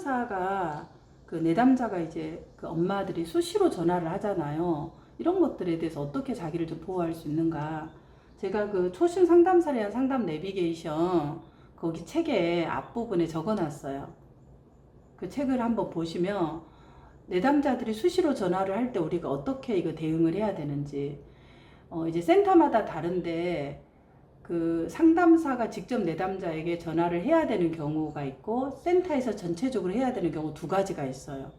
상담사가 그 내담자가 이제 그 엄마들이 수시로 전화를 하잖아요. 이런 것들에 대해서 어떻게 자기를 좀 보호할 수 있는가. 제가 그 초심 상담사에 대한 상담 내비게이션 거기 책에 앞부분에 적어 놨어요. 그 책을 한번 보시면 내담자들이 수시로 전화를 할 때 우리가 어떻게 이거 대응을 해야 되는지 어 이제 센터마다 다른데 그 상담사가 직접 내담자에게 전화를 해야 되는 경우가 있고 센터에서 전체적으로 해야 되는 경우 두 가지가 있어요.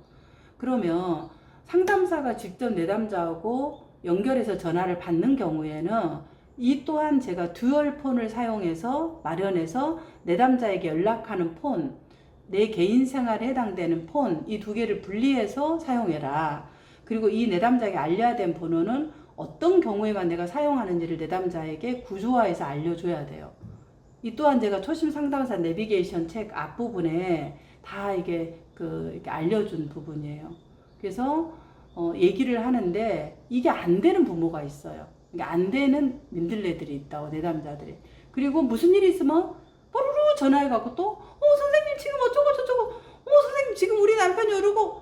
그러면 상담사가 직접 내담자하고 연결해서 전화를 받는 경우에는 이 또한 제가 듀얼 폰을 사용해서 마련해서 내담자에게 연락하는 폰, 내 개인 생활에 해당되는 폰, 이 두 개를 분리해서 사용해라. 그리고 이 내담자에게 알려야 된 번호는 어떤 경우에만 내가 사용하는지를 내담자에게 구조화해서 알려줘야 돼요. 이 또한 제가 초심 상담사 내비게이션 책 앞부분에 다 이게 그 이렇게 알려준 부분이에요. 그래서 어, 얘기를 하는데 이게 안 되는 부모가 있어요. 이게 안 되는 민들레들이 있다고 내담자들이. 그리고 무슨 일이 있으면 뽀로로 전화해갖고 또, 어 선생님 지금 어쩌고 저쩌고, 어 선생님 지금 우리 남편이 이러고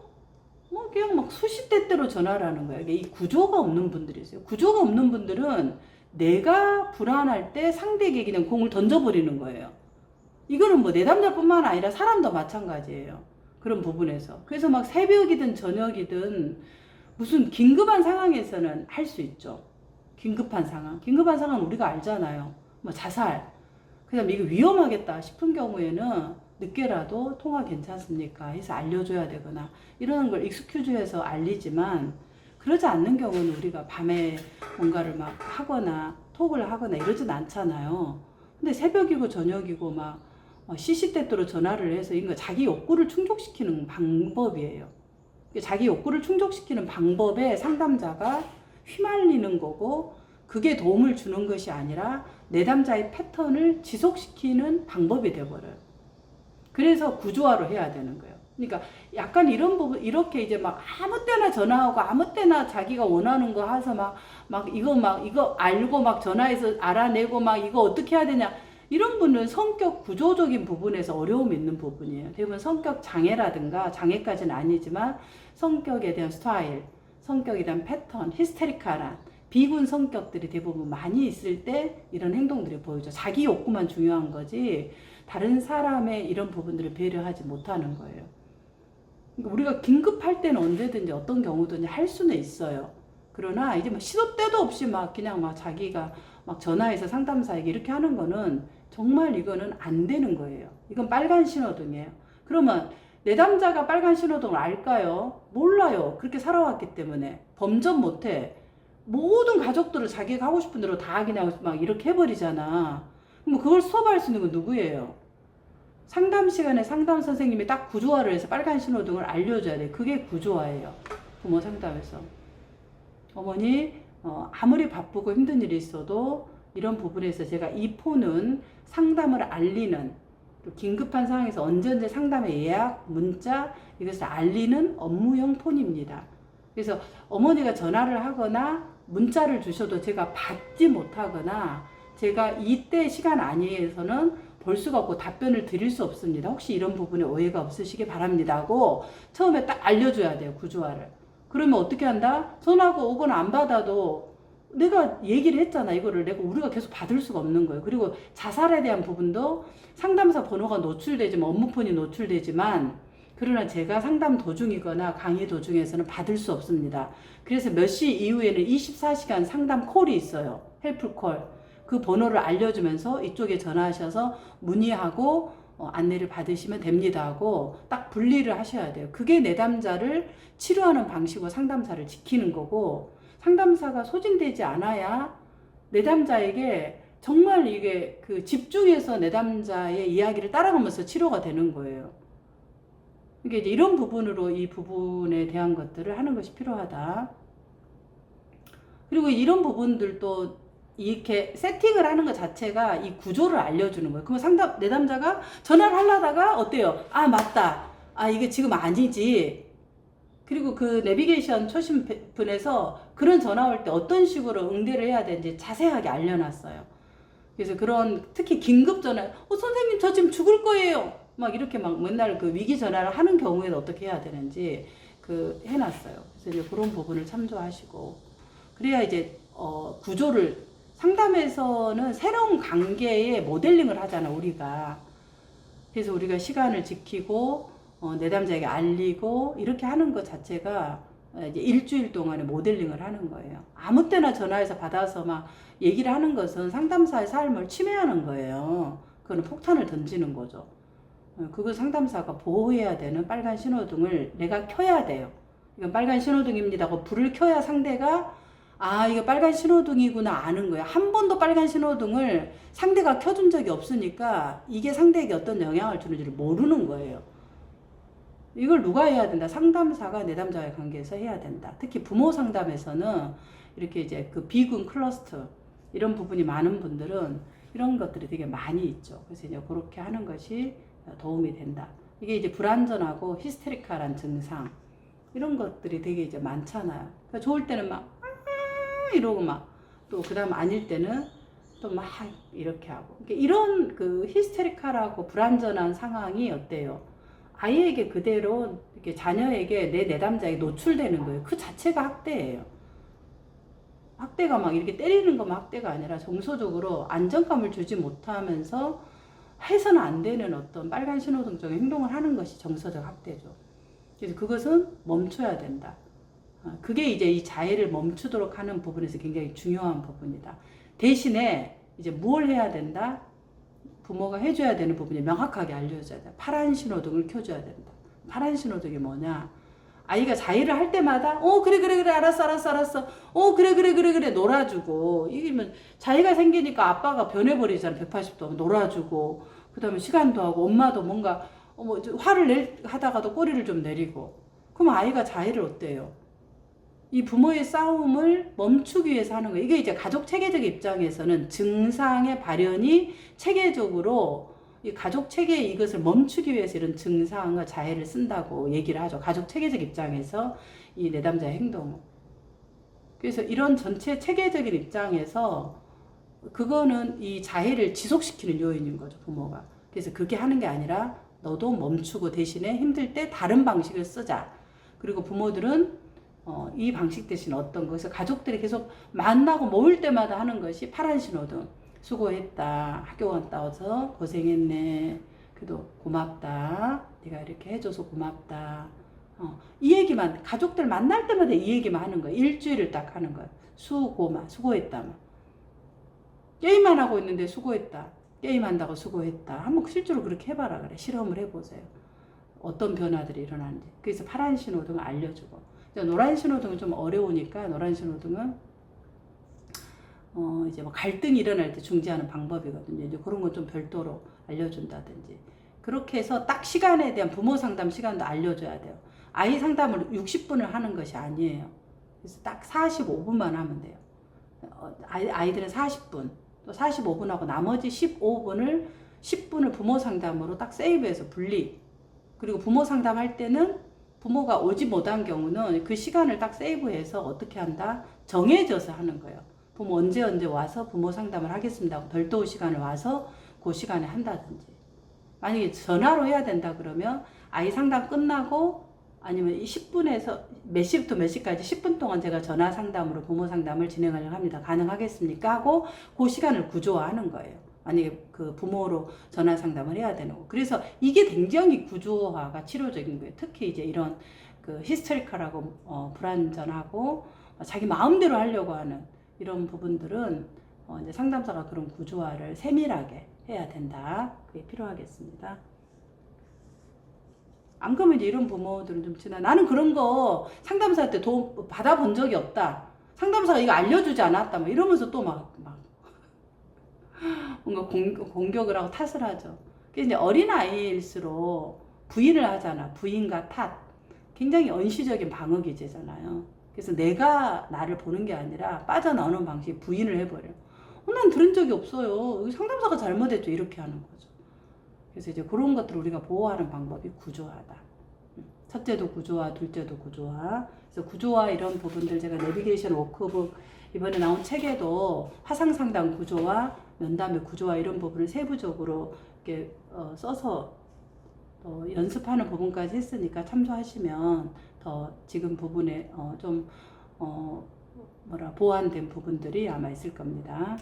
뭐 그냥 막 전화를 하는 거예요. 이 구조가 없는 분들이 있어요. 구조가 없는 분들은 내가 불안할 때 상대에게 그냥 공을 던져버리는 거예요. 이거는 뭐 내담자뿐만 아니라 사람도 마찬가지예요. 그런 부분에서. 그래서 막 새벽이든 저녁이든 무슨 긴급한 상황에서는 할 수 있죠. 긴급한 상황. 긴급한 상황은 우리가 알잖아요. 뭐 자살. 그 다음 이거 위험하겠다 싶은 경우에는 늦게라도 통화 괜찮습니까? 해서 알려줘야 되거나 이러는 걸 익스큐즈해서 알리지만 그러지 않는 경우는 우리가 밤에 뭔가를 막 하거나 톡을 하거나 이러진 않잖아요. 근데 새벽이고 저녁이고 막 어, 시시때때로 전화를 해서 이거 자기 욕구를 충족시키는 방법이에요. 자기 욕구를 충족시키는 방법에 상담자가 휘말리는 거고 그게 도움을 주는 것이 아니라 내담자의 패턴을 지속시키는 방법이 되버려요. 그래서 구조화로 해야 되는 거예요. 그러니까 약간 이런 부분 이렇게 이제 막 아무 때나 전화하고 아무 때나 자기가 원하는 거 해서 막 막 이거 막 이거 알고 막 전화해서 알아내고 막 이거 어떻게 해야 되냐 이런 분은 성격 구조적인 부분에서 어려움이 있는 부분이에요. 대부분 성격 장애라든가 장애까지는 아니지만 성격에 대한 스타일, 성격에 대한 패턴, 히스테리카란 비군 성격들이 대부분 많이 있을 때 이런 행동들이 보이죠. 자기 욕구만 중요한 거지 다른 사람의 이런 부분들을 배려하지 못하는 거예요. 그러니까 우리가 긴급할 때는 언제든지 어떤 경우든지 할 수는 있어요. 그러나 이제 막 시도 때도 없이 막 그냥 막 자기가 막 전화해서 상담사에게 이렇게 하는 거는 정말 이거는 안 되는 거예요. 이건 빨간 신호등이에요. 그러면 내담자가 빨간 신호등을 알까요? 몰라요. 그렇게 살아왔기 때문에 범접 못해. 모든 가족들을 자기가 하고 싶은 대로 다 그냥 막 이렇게 해버리잖아. 그럼 그걸 수업할 수 있는 건 누구예요? 상담 시간에 상담 선생님이 딱 구조화를 해서 빨간 신호등을 알려줘야 돼. 그게 구조화예요. 부모 상담에서. 어머니, 어, 아무리 바쁘고 힘든 일이 있어도 이런 부분에서 제가 이 폰은 상담을 알리는 또 긴급한 상황에서 언제 언제 상담의 예약, 문자 이것을 알리는 업무용 폰입니다. 그래서 어머니가 전화를 하거나 문자를 주셔도 제가 받지 못하거나 제가 이때 시간 아니에서는 볼 수가 없고 답변을 드릴 수 없습니다. 혹시 이런 부분에 오해가 없으시기 바랍니다. 하고 처음에 딱 알려줘야 돼요. 구조화를. 그러면 어떻게 한다? 전화가 오거나 안 받아도 내가 얘기를 했잖아. 이거를 내가 우리가 계속 받을 수가 없는 거예요. 그리고 자살에 대한 부분도 상담사 번호가 노출되지만 업무폰이 노출되지만 그러나 제가 상담 도중이거나 강의 도중에서는 받을 수 없습니다. 그래서 몇 시 이후에는 24시간 상담 콜이 있어요. 헬프 콜. 그 번호를 알려주면서 이쪽에 전화하셔서 문의하고 어, 안내를 받으시면 됩니다 하고 딱 분리를 하셔야 돼요. 그게 내담자를 치료하는 방식으로 상담사를 지키는 거고 상담사가 소진되지 않아야 내담자에게 정말 이게 그 집중해서 내담자의 이야기를 따라가면서 치료가 되는 거예요. 이게 이제 이런 부분으로 이 부분에 대한 것들을 하는 것이 필요하다. 그리고 이런 부분들도 이렇게 세팅을 하는 것 자체가 이 구조를 알려주는 거예요. 그러면 상담, 내담자가 전화를 하려다가 어때요? 아, 맞다. 아, 이게 지금 아니지. 그리고 그 내비게이션 초심 분에서 그런 전화 올 때 어떤 식으로 응대를 해야 되는지 자세하게 알려놨어요. 그래서 그런 특히 긴급 전화, 어, 선생님 저 지금 죽을 거예요. 막 이렇게 막 맨날 그 위기 전화를 하는 경우에는 어떻게 해야 되는지 그 해놨어요. 그래서 이제 그런 부분을 참조하시고 그래야 이제 어 구조를 상담에서는 새로운 관계의 모델링을 하잖아 우리가. 그래서 우리가 시간을 지키고 어, 내담자에게 알리고 이렇게 하는 것 자체가 이제 일주일 동안에 모델링을 하는 거예요. 아무 때나 전화해서 받아서 막 얘기를 하는 것은 상담사의 삶을 침해하는 거예요. 그거는 폭탄을 던지는 거죠. 어, 그거 상담사가 보호해야 되는 빨간 신호등을 내가 켜야 돼요. 이건 빨간 신호등입니다. 불을 켜야 상대가 아, 이거 빨간 신호등이구나 아는 거야. 한 번도 빨간 신호등을 상대가 켜준 적이 없으니까 이게 상대에게 어떤 영향을 주는지를 모르는 거예요. 이걸 누가 해야 된다? 상담사가 내담자와의 관계에서 해야 된다. 특히 부모 상담에서는 이렇게 이제 그 비군 클러스터 이런 부분이 많은 분들은 이런 것들이 되게 많이 있죠. 그래서 이제 그렇게 하는 것이 도움이 된다. 이게 이제 불안전하고 히스테리카란 증상 이런 것들이 되게 이제 많잖아요. 그러니까 좋을 때는 막 아, 이러고 막 또 그다음 아닐 때는 또 막 이렇게 하고 그러니까 이런 그 히스테리카라고 불안전한 상황이 어때요? 아이에게 그대로 이렇게 자녀에게 내 내담자에게 노출되는 거예요. 그 자체가 학대예요. 학대가 막 이렇게 때리는 것만 학대가 아니라 정서적으로 안정감을 주지 못하면서 해서는 안 되는 어떤 빨간 신호등적인 행동을 하는 것이 정서적 학대죠. 그래서 그것은 멈춰야 된다. 어, 그게 이제 이 자해를 멈추도록 하는 부분에서 굉장히 중요한 부분이다. 대신에 이제 뭘 해야 된다? 부모가 해줘야 되는 부분이 명확하게 알려줘야 돼. 파란 신호등을 켜줘야 된다. 파란 신호등이 뭐냐? 아이가 자해를 할 때마다 어 그래 그래 그래 알았어 알았어 알았어 어 그래 그래 그래 그래 놀아주고 이기면 자해가 생기니까 아빠가 변해버리잖아 180도 놀아주고 그 다음에 시간도 하고 엄마도 뭔가 어뭐 화를 낼 하다가도 꼬리를 좀 내리고 그럼 아이가 자해를 어때요? 이 부모의 싸움을 멈추기 위해서 하는 거예요. 이게 이제 가족 체계적 입장에서는 증상의 발현이 체계적으로 이 가족 체계의 이것을 멈추기 위해서 이런 증상과 자해를 쓴다고 얘기를 하죠. 가족 체계적 입장에서 이 내담자의 행동은. 그래서 이런 전체 체계적인 입장에서 그거는 이 자해를 지속시키는 요인인 거죠, 부모가. 그래서 그게 하는 게 아니라 너도 멈추고 대신에 힘들 때 다른 방식을 쓰자. 그리고 부모들은 어, 이 방식 대신 어떤 것을 가족들이 계속 만나고 모일 때마다 하는 것이 파란 신호등. 수고했다. 학교 갔다 와서 고생했네. 그래도 고맙다. 네가 이렇게 해줘서 고맙다. 어, 이 얘기만 가족들 만날 때마다 이 얘기만 하는 거야. 일주일을 딱 하는 거야. 수고마 수고했다. 게임만 하고 있는데 수고했다. 게임한다고 수고했다. 한번 실제로 그렇게 해봐라 그래. 실험을 해보세요. 어떤 변화들이 일어나는지. 그래서 파란 신호등을 알려주고. 노란 신호등은 좀 어려우니까 노란 신호등은 어 이제 뭐 갈등이 일어날 때 중지하는 방법이거든요. 이제 그런 건 좀 별도로 알려준다든지 그렇게 해서 딱 시간에 대한 부모 상담 시간도 알려줘야 돼요. 아이 상담을 60분을 하는 것이 아니에요. 그래서 딱 45분만 하면 돼요. 어, 아이, 아이들은 40분, 또 45분 하고 나머지 15분을 10분을 부모 상담으로 딱 세이브해서 분리. 그리고 부모 상담할 때는 부모가 오지 못한 경우는 그 시간을 딱 세이브해서 어떻게 한다? 정해져서 하는 거예요. 부모 언제 언제 와서 부모 상담을 하겠습니다. 별도 시간을 와서 그 시간에 한다든지. 만약에 전화로 해야 된다 그러면 아이 상담 끝나고 아니면 이 10분에서 몇 시부터 몇 시까지 10분 동안 제가 전화 상담으로 부모 상담을 진행하려고 합니다. 가능하겠습니까? 하고 그 시간을 구조화하는 거예요. 만약에 그 부모로 전화 상담을 해야 되는 거. 그래서 이게 굉장히 구조화가 치료적인 거예요. 특히 이제 이런 그 히스테리컬하고 어, 불안전하고 자기 마음대로 하려고 하는 이런 부분들은 어, 이제 상담사가 그런 구조화를 세밀하게 해야 된다. 그게 필요하겠습니다. 안 그러면 이제 이런 부모들은 좀 지나 나는 그런 거 상담사한테 도움 받아본 적이 없다. 상담사가 이거 알려주지 않았다. 막 이러면서 또 막 막 뭔가 공, 공격을 하고 탓을 하죠. 그게 이제 어린 아이일수록 부인을 하잖아. 부인과 탓. 굉장히 언시적인 방어 기제잖아요. 그래서 내가 나를 보는 게 아니라 빠져나오는 방식 부인을 해버려. 어, 난 들은 적이 없어요. 상담사가 잘못했죠. 이렇게 하는 거죠. 그래서 이제 그런 것들을 우리가 보호하는 방법이 구조화다. 첫째도 구조화, 둘째도 구조화. 그래서 구조화 이런 부분들 제가 내비게이션 워크북 이번에 나온 책에도 화상 상담 구조화, 면담의 구조화 이런 부분을 세부적으로 이렇게 어, 써서 또 연습하는 부분까지 했으니까 참조하시면 더 지금 부분에 어, 좀 어, 뭐라 보완된 부분들이 아마 있을 겁니다.